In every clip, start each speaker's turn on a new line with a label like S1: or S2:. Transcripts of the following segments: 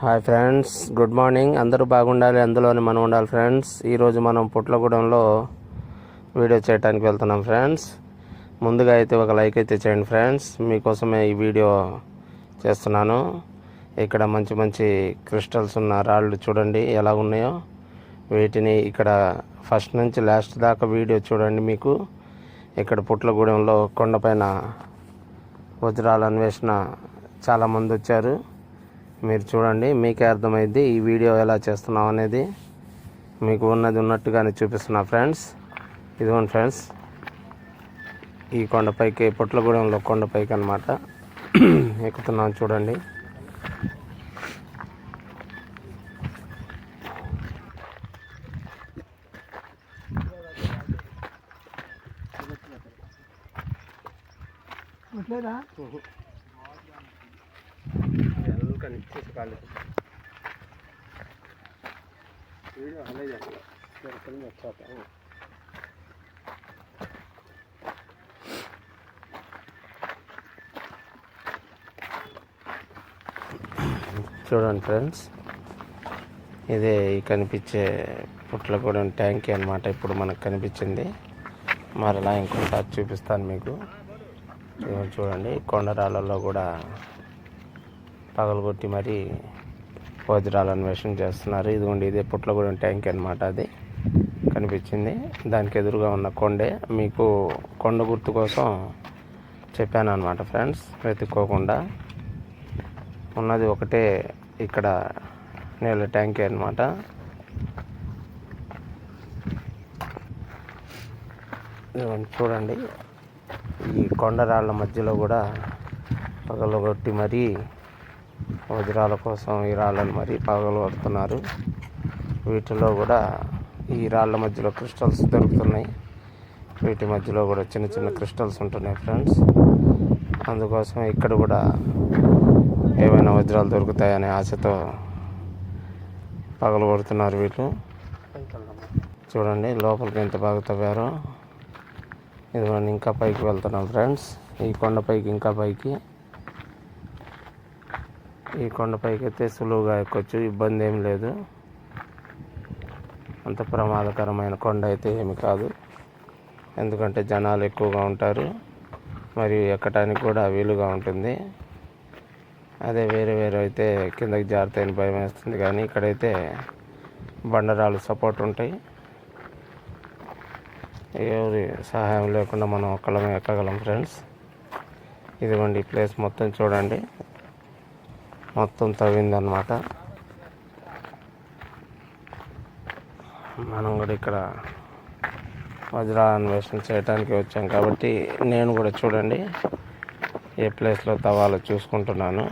S1: Hi friends good morning. అందరూ బాగుండాలి అందులోనే మనం ఉండాలి ఫ్రెండ్స్. ఈరోజు మనం పుట్లగూడెంలో వీడియో చేయడానికి వెళ్తున్నాం ఫ్రెండ్స్. ముందుగా అయితే ఒక లైక్ అయితే చేయండి ఫ్రెండ్స్. మీకోసమే ఈ వీడియో చేస్తున్నాను. ఇక్కడ మంచి మంచి క్రిస్టల్స్ ఉన్న రాళ్ళు చూడండి ఎలా ఉన్నాయో. వీటిని ఇక్కడ ఫస్ట్ నుంచి లాస్ట్ దాకా వీడియో చూడండి మీకు. ఇక్కడ పుట్లగూడెంలో కొండపైన వజ్రాల అన్వేషణ చాలామంది వచ్చారు. మీరు చూడండి మీకే అర్థమైంది ఈ వీడియో ఎలా చేస్తున్నాం అనేది. మీకు ఉన్నది ఉన్నట్టుగానే చూపిస్తున్నా ఫ్రెండ్స్. ఇదిగోండి ఫ్రెండ్స్. ఈ కొండపైకి పొట్లగూడెంలో కొండపైకి అనమాట ఎక్కుతున్నాం చూడండి.
S2: అట్లేదా
S1: వీడియో అలా చేస్తాను వచ్చాక చూడండి ఫ్రెండ్స్ ఇదే కనిపించే పుట్లగూడెం ట్యాంకీ అనమాట ఇప్పుడు మనకు కనిపించింది. మరలా ఇంకొకటి చూపిస్తాను మీకు. చూడండి. కొండరాళ్ళల్లో కూడా పగలగొట్టి మరి వజ్రాలు అన్వేషణ చేస్తున్నారు. ఇదిగోండి ఇదే పుట్లగూడెం ట్యాంక్ అనమాట అది. కనిపించింది. దానికి ఎదురుగా ఉన్న కొండే. మీకు కొండ గుర్తు కోసం చెప్పాను అనమాట ఫ్రెండ్స్ వెతుక్కోకుండా. ఉన్నది ఒకటే ఇక్కడ నీళ్ళ ట్యాంకే అనమాట చూడండి. ఈ కొండరాళ్ళ మధ్యలో కూడా పగలగొట్టి మరీ వజ్రాల కోసం ఈ రాళ్ళను పగలు పగలగొడుతున్నారు వీటిలో కూడా ఈ రాళ్ళ మధ్యలో క్రిస్టల్స్ దొరుకుతున్నాయి. వీటి మధ్యలో కూడా చిన్న చిన్న క్రిస్టల్స్ ఉంటున్నాయి ఫ్రెండ్స్. అందుకోసం ఇక్కడ కూడా ఏవైనా వజ్రాలు దొరుకుతాయనే ఆశతో పగలగొడుతున్నారు వీళ్ళు. చూడండి లోపలికి ఎంత బాగా తవ్వారో. ఇది మనం ఇంకా పైకి వెళ్తున్నాం ఫ్రెండ్స్. ఈ కొండపైకి ఇంకా పైకి. ఈ కొండపైకి అయితే సులువుగా ఎక్కొచ్చు ఇబ్బంది ఏం లేదు. అంత ప్రమాదకరమైన కొండ అయితే ఏమి కాదు. ఎందుకంటే జనాలు ఎక్కువగా ఉంటారు మరియు ఎక్కడానికి కూడా వీలుగా ఉంటుంది. అదే వేరే వేరే అయితే కిందకి జారుతాయని భయం వేస్తుంది కానీ ఇక్కడైతే బండరాలు సపోర్ట్ ఉంటాయి. ఎవరి సహాయం లేకుండా మనం ఒక్కలమే ఎక్కగలం ఫ్రెండ్స్. ఇదిగోండి ఈ ప్లేస్ మొత్తం చూడండి. మొత్తం తవ్విందనమాట మనం కూడా ఇక్కడ వజ్రాల అన్వేషణ చేయడానికి వచ్చాం కాబట్టి నేను కూడా చూడండి ఏ ప్లేస్లో తవ్వాలో చూసుకుంటున్నాను.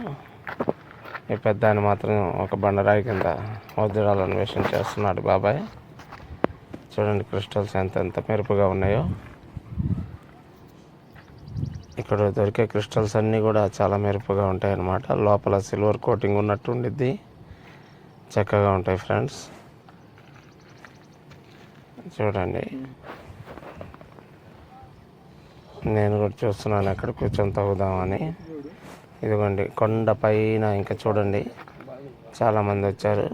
S1: ఈ పెద్ద ఆయన మాత్రం ఒక బండరాయి కింద వజ్రాలు అన్వేషణ చేస్తున్నాడు బాబాయ్. చూడండి క్రిస్టల్స్ ఎంత ఎంత మెరుపుగా ఉన్నాయో. ఇక్కడ దొరికే క్రిస్టల్స్ అన్నీ కూడా చాలా మెరుపుగా ఉంటాయన్నమాట. లోపల సిల్వర్ కోటింగ్ ఉన్నట్టు ఉండిద్ది. చక్కగా ఉంటాయి ఫ్రెండ్స్. చూడండి. నేను కూడా చూస్తున్నాను ఎక్కడ కూర్చొని తవ్వుదామని. ఇదిగోండి కొండ పైన ఇంకా చూడండి. చాలామంది వచ్చారు.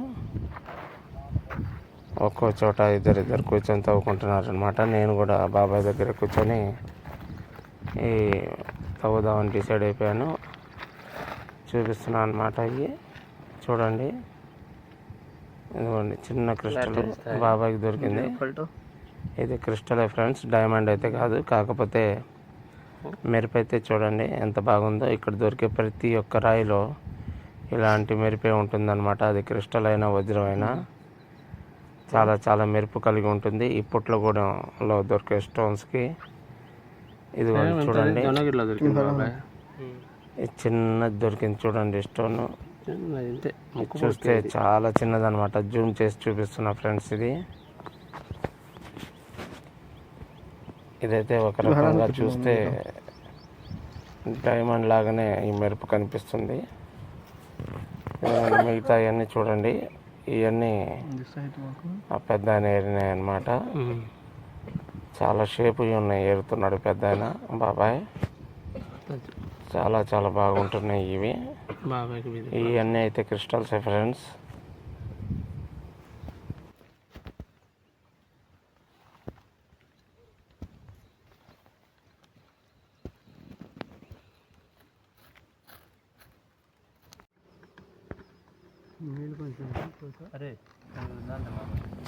S1: ఒక్కో చోట ఇద్దరు ఇద్దరు కూర్చొని తవ్వుకుంటున్నారు అనమాట నేను కూడా బాబాయ్ దగ్గర కూర్చొని ఈ తవ్వుదామని డిసైడ్ అయిపోయాను. చూపిస్తున్నాను అనమాట అవి చూడండి. ఇదిగోండి చిన్న క్రిస్టల్ బాబాయ్కి దొరికింది. ఇది క్రిస్టలే ఫ్రెండ్స్ డైమండ్ అయితే కాదు. కాకపోతే మెరుపు అయితే చూడండి ఎంత బాగుందో. ఇక్కడ దొరికే ప్రతి ఒక్క రాయిలో ఇలాంటి మెరిపే ఉంటుందన్నమాట. అది క్రిస్టల్ అయినా వజ్రం అయినా. చాలా చాలా మెరుపు కలిగి ఉంటుంది. ఈ పుట్లగూడెంలో దొరికే స్టోన్స్కి. ఇది చూడండి. చిన్నది దొరికింది చూడండి స్టోన్. చూస్తే చాలా చిన్నదన్నమాట. జూమ్ చేసి చూపిస్తున్నా ఫ్రెండ్స్ ఇది. ఇదైతే ఒక రకంగా చూస్తే డైమండ్ లాగానే ఈ మెరుపు కనిపిస్తుంది. మిగతా ఇవన్నీ చూడండి. ఇవన్నీ ఆ పెద్ద ఆయన ఏరినాయి అనమాట చాలా షేపు ఉన్నాయి. ఏరుతున్నాడు పెద్ద ఆయన. బాబాయ్. చాలా చాలా బాగుంటున్నాయి ఇవి. ఇవన్నీ అయితే క్రిస్టల్సే ఫ్రెండ్స్.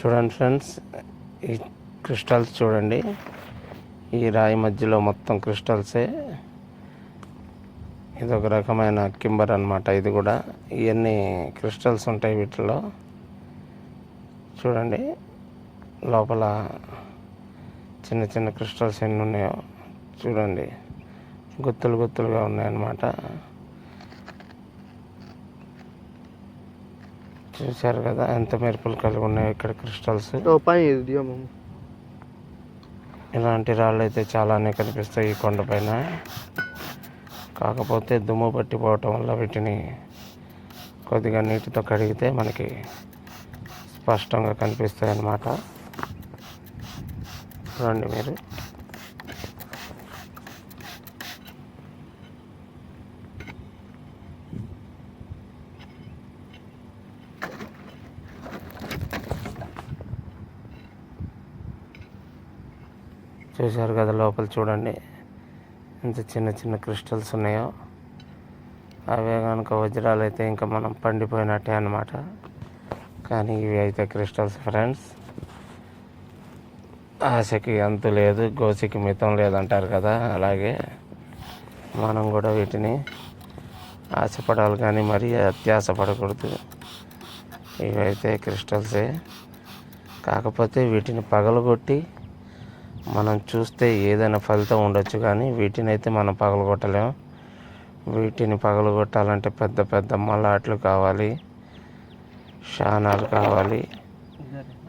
S1: చూడండి ఫ్రెండ్స్ క్రిస్టల్స్ చూడండి. ఈ రాయి మధ్యలో మొత్తం క్రిస్టల్సే. ఇది ఒక రకమైన కింబర్ అన్నమాట ఇది కూడా. ఇవన్నీ క్రిస్టల్స్ ఉంటాయి వీటిలో చూడండి. లోపల చిన్న చిన్న క్రిస్టల్స్ ఎన్ని ఉన్నాయో చూడండి. గుత్తులు గుత్తులుగా ఉన్నాయన్నమాట. చూశారు కదా? ఎంత మెరుపులు కలిగి ఉన్నాయో ఇక్కడ క్రిస్టల్స్. ఇలాంటి రాళ్ళు అయితే చాలానే కనిపిస్తాయి ఈ కొండపైన. కాకపోతే దుమ్ము పట్టిపోవటం వల్ల వీటిని కొద్దిగా నీటితో కడిగితే మనకి స్పష్టంగా కనిపిస్తాయి అన్నమాట చూడండి మీరు. చూశారు కదా లోపల చూడండి. ఎంత చిన్న చిన్న క్రిస్టల్స్ ఉన్నాయో. అవే కనుక వజ్రాలు అయితే ఇంకా మనం పండిపోయినట్టే అనమాట కానీ ఇవి అయితే క్రిస్టల్స్ ఫ్రెండ్స్. ఆశకి అంతు లేదు గోసికి మితం లేదంటారు కదా. అలాగే మనం కూడా వీటిని ఆశపడాలి కానీ మరీ అత్యాశ పడకూడదు. ఇవైతే క్రిస్టల్సే. కాకపోతే వీటిని పగలగొట్టి మనం చూస్తే ఏదైనా ఫలితం ఉండొచ్చు కానీ వీటిని అయితే మనం పగలగొట్టలేము వీటిని పగలగొట్టాలంటే పెద్ద పెద్ద మలాట్లు కావాలి శానాలు కావాలి.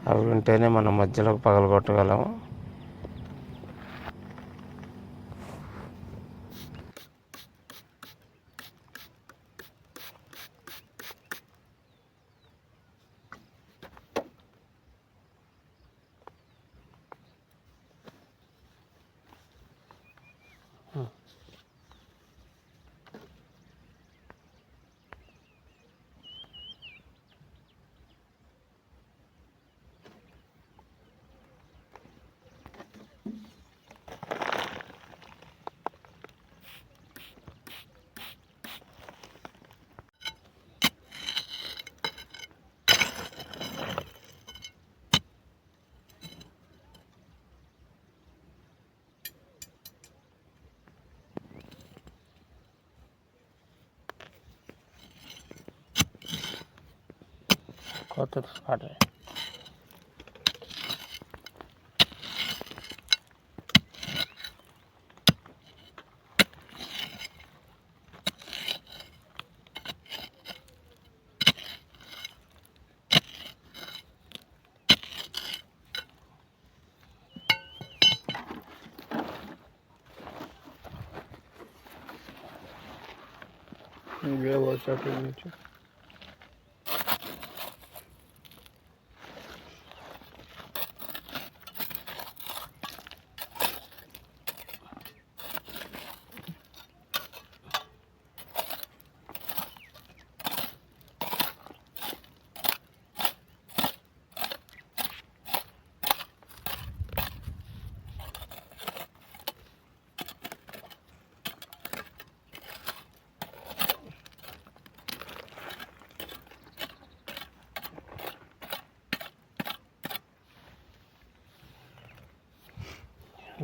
S1: అవి ఉంటేనే మనం మధ్యలోకి 嗯。కొత్త పాట
S2: ఇవే వచ్చాక నుంచి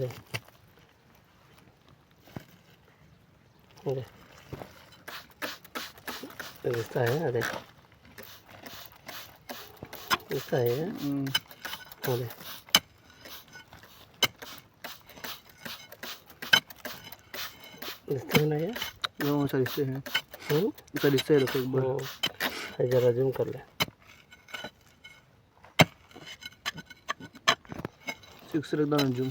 S1: रिश्ता है अरे रिश्ता
S3: है
S2: अरे रिश्ते रिश्ते हैं रिश्ते है एक बार
S3: जरा जूम कर ले
S2: सिक्स जूम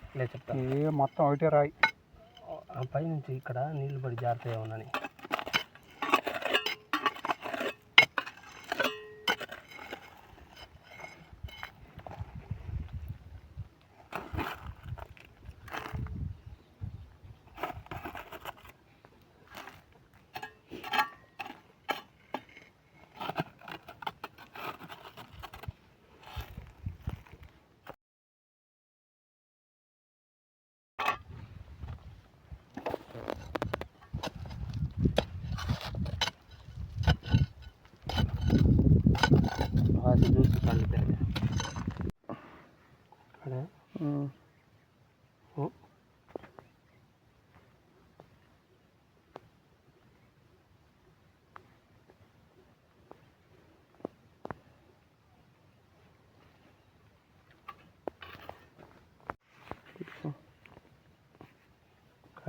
S3: లేదు చెప్తాను
S2: ఏ మొత్తం ఒకటే రాయి.
S3: ఆ పైనుంచి ఇక్కడ నీళ్ళు పడి జాగ్రత్తగా ఉన్నాను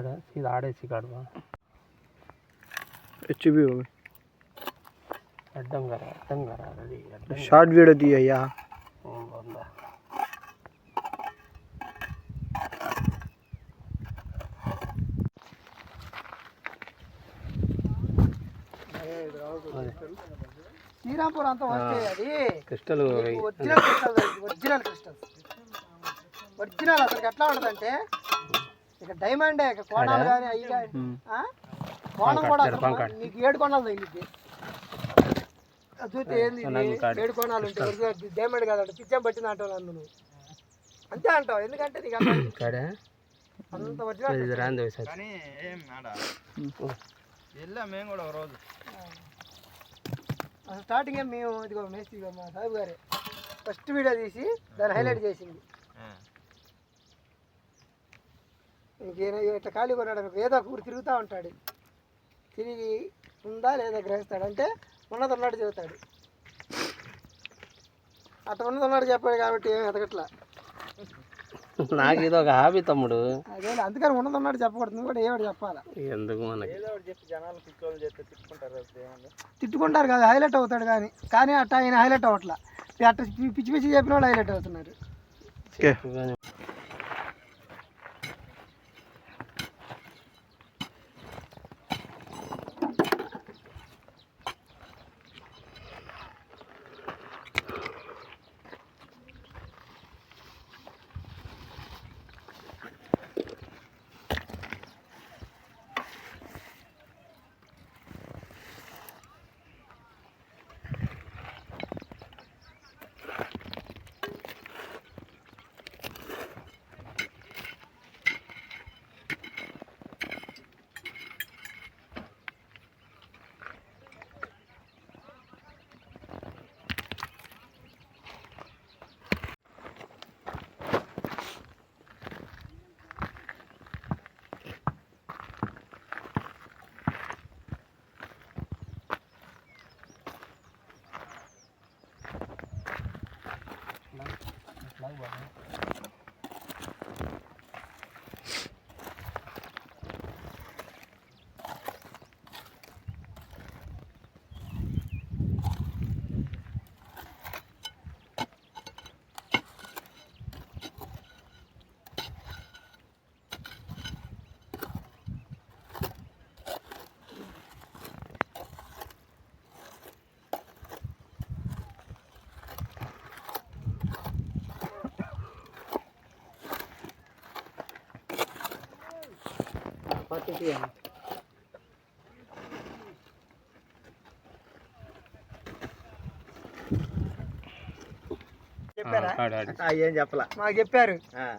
S3: खड़ा सीधा आड़े सी काटवा
S2: హెచ్ బి हो
S3: అడ్డం కరా అడ్డం కరా రెడీ అడ్డం
S2: షార్ట్ వీడియో తీయ్యా
S3: ఉందా
S4: శ్రీరాంపూర్ అంతా ఓకే అది
S3: crystal
S4: original crystal original crystal original అసలు ఎట్లా ఉంటుందంటే ఇక డైమండ్ ఇక కోణాలు కానీ అవి కానీ ఆ? కోణం కూడా. నీకు ఏడు కోణాలు తగిలిద్ది చూస్తే ఏంది. ఏడు కోణాలు ఉంటాయి డైమండ్ కాదంట పిచ్చం పట్టింది అంటావు నన్ను నువ్వు. అంతే అంటావు ఎందుకంటే నీకు అంత
S5: వెళ్ళాం మేము కూడా ఒక రోజు.
S4: అసలు స్టార్టింగ్ మేము ఇదిగో మేస్త్రి మా సాహిబ్ గారే. ఫస్ట్ వీడియో తీసి దాన్ని హైలైట్ చేసింది. ఇంకేనా ఇట్లా ఖాళీ కొన్నాడు అనుకో, ఏదో ఒక ఊరు తిరుగుతూ ఉంటాడు. తిరిగి ఉందా లేదా గ్రహిస్తాడు. అంటే ఉన్నది ఉన్నట్టు చెబుతాడు. అట్లా ఉన్నది ఉన్నట్టు చెప్పాడు కాబట్టి ఏం ఎదగట్లా
S3: నాకు ఇది ఒక హాబీ తమ్ముడు.
S4: అదే అందుకని ఉన్నది ఉన్నట్టు చెప్పకూడదు. నువ్వు కూడా ఏమిటి చెప్పాలా?
S3: ఎందుకు మనకి?
S5: తిట్టుకుంటారు
S4: కదా హైలైట్ అవుతాడు కానీ. కానీ అట్లా ఆయన హైలైట్ అవ్వట్లా. అట్లా పి- పిచ్చి పిచ్చి చెప్పిన వాళ్ళు హైలైట్ అవుతున్నారు.
S5: ఏం చెప్పలా?
S4: మాకు చెప్పారు.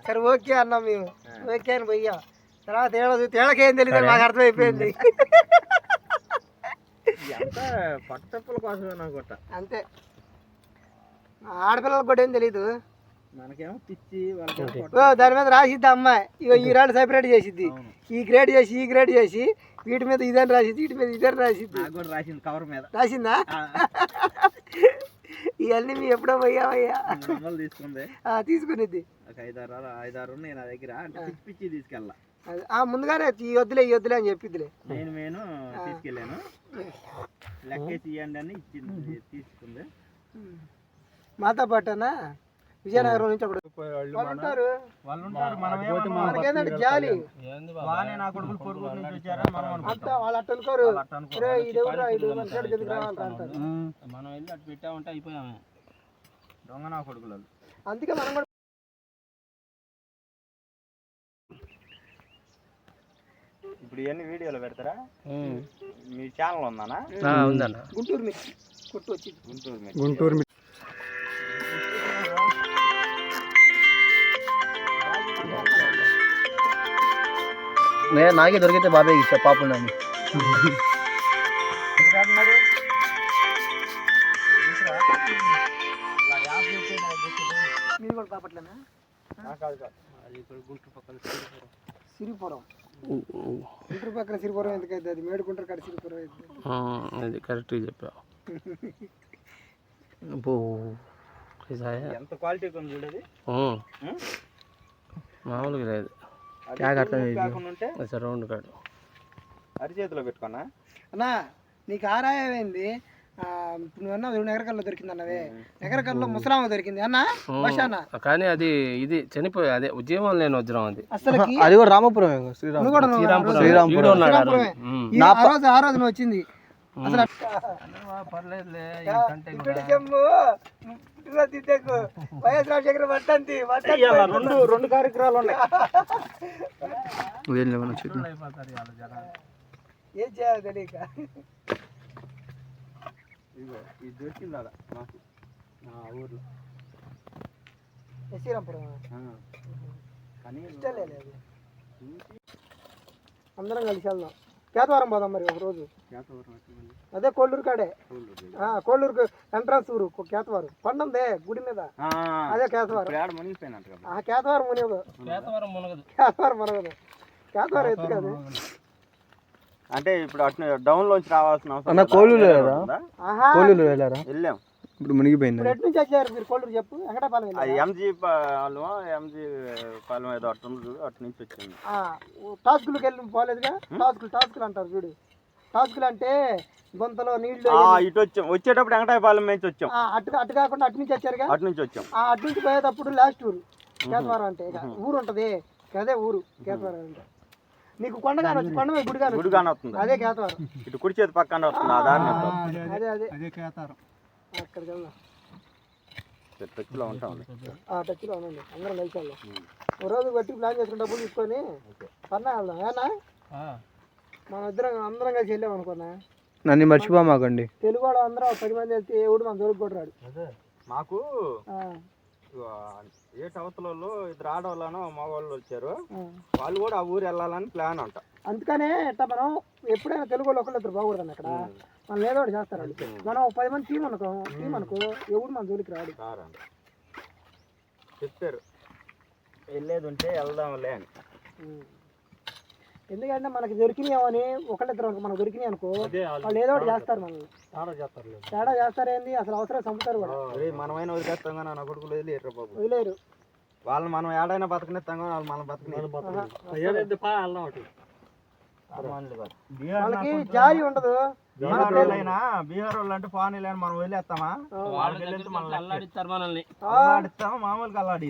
S4: సరే ఓకే అన్నాం మేము. ఓకే అని పోయాం తర్వాత ఏడో తేడాకేం తెలియదు మాకు అర్థమైపోయింది.
S5: పట్టప్పుల కోసమే అనుకుంటా
S4: అంతే. ఆడపిల్లలకు కూడా ఏం తెలియదు
S5: మనకేమో పిచ్చి
S4: దాని మీద రాసిద్ది అమ్మాయి. ఇగో ఈ రాడు సపరేట్ చేసిద్ది. ఈ గ్రేడ్ చేసి ఈ గ్రేడ్ చేసి వీటి మీద ఇదని రాసిద్ది వీటి మీద ఇదని రాసిద్ది.
S5: కూడా రాసింది కవర్ మీద.
S4: రాసిందా? ఇవన్నీ మీ ఎప్పుడో
S5: అమ్మలు తీసుకుంది.
S4: ఆ, తీసుకునిద్ది.
S5: ఒక ఐదారు ఐదారు ఉన్నాయి నా దగ్గర. అంటే పిచ్చి పిచ్చి తీసుకెళ్ళా.
S4: అది- ఆ ముందుగానే ఈ వద్దులే ఈ వద్దులే అని చెప్పిద్దిలే.
S5: నేను నేను తీసుకెళ్ళాను. లెక్కేసి ఇవ్వండి అని ఇచ్చింది తీసుకుంది.
S4: మాతో పాటనా? విజయనగరం నుంచి ఒకడు వాళ్ళు ఉంటారు
S5: వాళ్ళు ఉంటారు మనం ఏమన్నా
S4: మనకేంటంటే జాలి?
S5: వానే నా కొడుకులు పొరుగు నుంచి వచ్చారని మనం
S4: అంతా
S5: అనుకుంటాం.
S4: వాళ్ళు అట్ట అనుకోరు.
S5: వాళ్ళు అట్ట అనుకోరు.
S4: "రే, ఇది ఎవరురా, ఇది మన
S1: వెళ్ళి అటు పెట్టామంటే అయిపోయామే.
S5: దొంగ నా కొడుకులు.
S4: అందుకే మనం కూడా
S5: ఇప్పుడు ఇవన్నీ వీడియోలో పెడతారా? మీ ఛానల్ ఉందానా?
S1: ఉందన్న.
S4: గుంటూరు మిర్చి. కొట్టు వచ్చింది.
S5: గుంటూరు
S2: గుంటూరు మీ-
S1: నాకే దొరికితే బాబాయ్ ఇచ్చా పాప నన్ను
S4: మీరు కూడా బాపట్లేనా సిరిపురం. గుంటూరు పక్కన సిరిపురం ఎందుకైతే? అది మేడుకుంటారు కాడ సిరిపురం
S1: అది కరెక్ట్గా చెప్పావు.
S5: ఎంత క్వాలిటీ చూడది
S1: మామూలుగా లేదు.
S5: కాకుండా ఉంటే
S1: అసలు రౌండ్
S5: అరిచేతిలో పెట్టుకున్నా.
S4: అన్నా నీకు ఆదాయం ఏంది? ఆ, ఇప్పుడు నువ్వు అన్నావు చూడు ఎగరకల్లో దొరికింది అన్నవే ఎగరకల్లో ముసలామ దొరికింది. అన్న
S1: కానీ అది ఇది చనిపోయి అదే ఉద్యమం లేని వజ్రం అది.
S4: అసలుకి
S2: అది కూడా రామపురం శ్రీరామ్
S4: నువ్వు కూడా నువ్వు ఆ రోజు-
S1: ఆ రోజు.
S4: వచ్చింది. అసలు
S1: పర్లేదులే
S4: వైఎస్ రాజశేఖర వడ్డంతి
S5: రెండు రెండు కార్యక్రమాలు ఉన్నాయి.
S4: ఏం చేయాలి తెలియక.
S5: ఇదిగో ఇది దొరికింది అలా మాకు నా ఊర్లో.
S4: శ్రీరాంపురం
S5: ఆ. కానీ
S4: ఇష్టం లేదు అది. అందరం కలిసి వెళ్దాం. కేతవరం పోదాం మరి ఒక అదే కోళ్ళూరు కాడే. కోళ్ళూరుకు ఎంట్రన్స్ ఊరు కేతవారం. కొండ ఉందే గుడి మీద.
S5: ఆ,
S4: అదే కేతవారం. ఆ కేతవారం మునిగదు.
S1: కేతవరం మునగదు.
S4: కేతవారం మునగదు. కేతవారం ఎత్తు కాదు
S5: అంటే ఇప్పుడు అటు డౌన్ లోంచి రావాల్సిన అవసరం?
S2: కోళ్ళూరు వెళ్ళారా? కోళ్ళూరు వెళ్ళారా?
S5: వెళ్ళాం.
S2: ఇప్పుడు మునిగిపోయింది.
S4: ఎటు నుంచి వచ్చారు మీరు కోళ్ళూరు చెప్పు? వెంకటాపాలెం?
S5: ఎంజీ పాలెం ఎంజీ పాలెం ఏదో అటు అటు నుంచి వచ్చింది.
S4: టాస్కులకు వెళ్ళి పోలేదుగా? టాస్కులు టాస్కులు అంటారు చూడు. టాస్కులు అంటే గుంతలో నీళ్ళు
S5: ఆ, ఇటు వచ్చాం. వచ్చేటప్పుడు వెంకటాయపాలెం నుంచి వచ్చాం.
S4: ఆ, అటు అటు కాకుండా అటు నుంచి వచ్చారుగా?
S5: అటు నుంచి వచ్చాం.
S4: ఆ అటు నుంచి పోయేటప్పుడు లాస్ట్ ఊరు కేతవారం అంటే ఊరు ఉంటది అదే ఊరు కేతవారం అంటే. నీకు కొండగానే వచ్చి కొండ మీద గుడిగానే
S5: గుడి కాని వస్తుంది.
S4: అదే కేతవారం
S5: ఇటు కుడి చేతి పక్కన వస్తుంది.
S4: అదే అదే.
S2: అదే కేతారం.
S4: అక్కడికి వెళ్దాం.
S5: టచ్లో ఉంటాం.
S4: ఆ టచ్లో ఉండండి. అందరం కలిసి వెళ్దాం. ఓ రోజు బట్టి ప్లాన్ చేసుకుని డబ్బులు తీసుకొని పన్నా వెళ్దాం. ఏనా మనం ఇద్దరం అందరం కలిసి వెళ్ళాం అనుకున్నా.
S2: నన్ను మర్చిపోమాకండి
S4: తెలుగు వాళ్ళు అందరం పది మంది వెళ్తే ఎవడు మన దొరికి కూడా రాడు
S5: మాకు ఏ అవతలలో ఇద్దరు ఆడవాళ్ళను మగవాళ్ళు వచ్చారు. వాళ్ళు కూడా ఆ ఊరు వెళ్ళాలని ప్లాన్ అంట.
S4: అందుకనే ఇట్లా మనం ఎప్పుడైనా తెలుగు వాళ్ళు ఒకళ్ళు ఇద్దరు బాగుపడదు అక్కడ. మనం ఏదో ఒకటి చేస్తారు. మనం ఒక పది మంది టీం అనుకో టీం అనుకో ఎవడు మన జోలికి రాడు.
S5: చెప్పారు. వెళ్ళేది ఉంటే వెళ్దాంలే అని.
S4: ఎందుకంటే మనకి దొరికినాయని ఒకళ్ళిద్దరు మనకు దొరికినాయి అనుకో వాళ్ళు ఏదో ఒకటి చేస్తారు మనల్ని. తేడా చేస్తారేంది? అసలు అవసరం చంపుతారు కూడా.
S5: మనమైనా వదిలేస్తాం కానీ నా కొడుకులు వదిలేరు బాబు.
S4: వదిలేరు.
S5: వాళ్ళని మనం ఏడైనా బతకనిస్తాం కానీ వాళ్ళు మనం బతకని
S4: వాళ్ళకి జాలి ఉండదు.
S5: బీహార్ వాళ్ళైనా బీహార్ వాళ్ళు అంటే ఫాన్ మనం వదిలేస్తామా? వాళ్ళకి వెళ్ళి
S1: అల్లాడిస్తారు మనల్ని.
S5: మామూలుగా అల్లాడి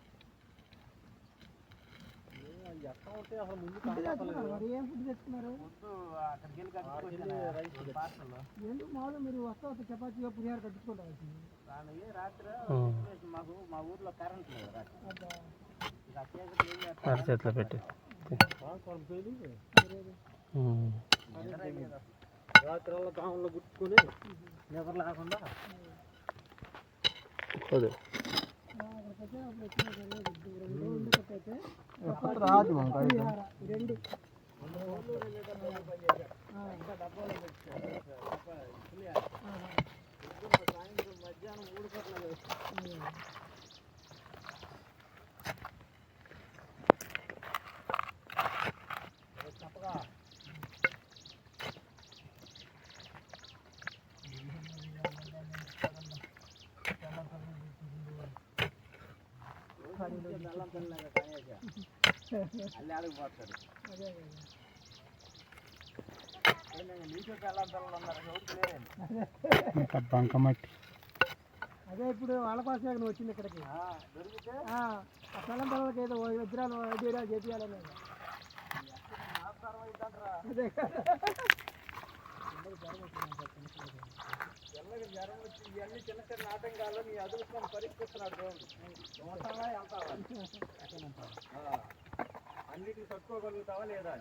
S4: ఎందుకు మామూలు మీరు వస్తా వస్తే చపాతీగా పులిహార కట్టించుకుంటారు?
S1: అరచేతిలో పెట్టి.
S5: రాత్రి దాములో గుట్టుకొని నిద్ర లేకుండా
S4: రెండు రెండు రోజులు కట్టయితే
S2: రాదు మాకు
S4: పులిహార ఈ రెండు ఆ.
S5: సాయంత్రం మధ్యాహ్నం మూడు గంటల అల్లి ఆడిపోతాడు
S4: అదే అదే.
S5: నీకు పెళ్ళం పిల్లలు ఉన్నారు
S2: బంకమట్టి
S4: అదే ఇప్పుడు వాళ్ళ కోసమే నువ్వు వచ్చింది ఇక్కడికి.
S5: దొరికితే?
S4: ఆ ఆ పిల్లల పిల్లలకి ఏదో వజ్రాలు వడ్డీరాలు చేపియాలని అదే.
S5: ఎల్లకి జ్వరం వచ్చి ఇవన్నీ చిన్న చిన్న ఆటంకాలు నీ వెళ్తావా? ఆ. అన్నిటిని తట్టుకోగలుగుతావా లేదా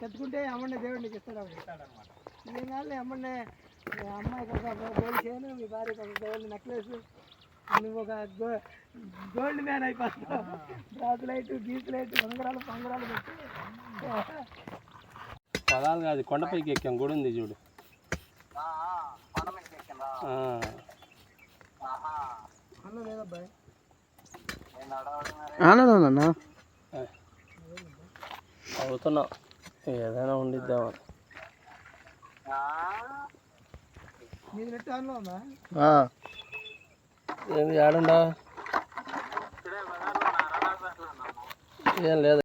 S4: కట్టుకుంటే అమ్మని దేవుడు నీకు ఇస్తాడు
S5: ఇస్తాడనమాట.
S4: నేను కానీ అమ్మని మీ అమ్మాయికి ఒక గోల్డ్ చైన్ మీ భార్యకి ఒక గోల్డ్ నెక్లెస్ నువ్వు ఒక గో గోల్డ్ మ్యాన్ అయిపోతావు. బ్రాస్లైట్ గీస్లైట్ ఉంగరాలు పొంగరాలు పెట్టి.
S1: పదాలు కాదు కొండపైకి ఎక్కాం గుడి ఉంది చూడు. ఆ.
S4: అన్న లేదబ్బాయి.
S2: ఆనందం అన్న.
S1: అవుతున్నాం. ఏదైనా ఉండిద్దామని. ఏంది ఆడుండా ఏం లేదు.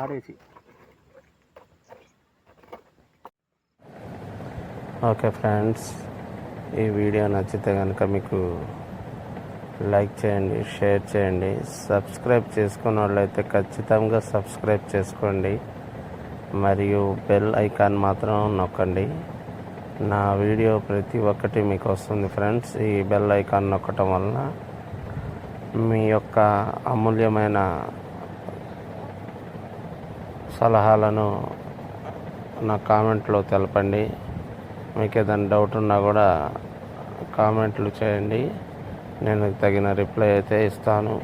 S1: ఆడేసి ఓకే ఫ్రెండ్స్ ఈ వీడియో నచ్చితే కనుక మీకు లైక్ చేయండి షేర్ చేయండి. సబ్స్క్రైబ్ చేసుకున్న వాళ్ళైతే ఖచ్చితంగా సబ్స్క్రైబ్ చేసుకోండి. మరియు బెల్ ఐకాన్ మాత్రం నొక్కండి. నా వీడియో ప్రతి ఒక్కటి మీకు వస్తుంది ఫ్రెండ్స్. ఈ బెల్ ఐకాన్ నొక్కటం వలన మీ యొక్క అమూల్యమైన సలహాలను నా కామెంట్లో తెలపండి. మీకు ఏదైనా డౌట్ ఉన్నా కూడా కామెంట్లు చేయండి. నేను తగిన రిప్లై అయితే ఇస్తాను.